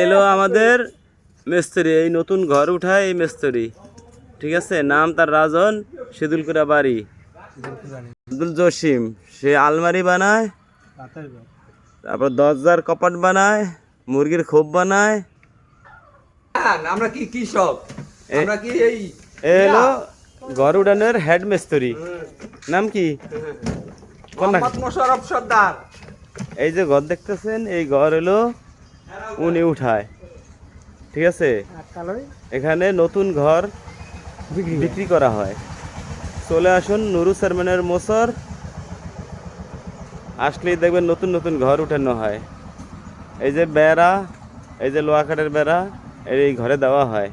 এলো আমাদের মিস্ত্রি এই নতুন ঘর উঠায় এই মিস্ত্রি। ঠিক আছে? নাম তার রাজন সিদুলকুড়া বাড়ি। আব্দুল জসিম সে আলমারি বানায় তারপর দরজার কপাট বানায় মুরগির খোপ বানায়। আমরা কি কৃষক আমরা কি এই এ হলো ঘর উঠানোর হেড মিস্ত্রি। নাম কি? মোহাম্মদ মোশারফ সর্দার। এই যে ঘর দেখতেছেন এই ঘর হলো উনি উঠায়। ঠিক আছে? এখানে নতুন ঘর বিক্রি করা হয়। চলে আসুন নুরু চেয়ারম্যানের মোসর আসলেই দেখবেন নতুন নতুন ঘর উঠানো হয়। এই যে বেড়া এই যে লোহা কাঠের বেড়া এই ঘরে দেওয়া হয়।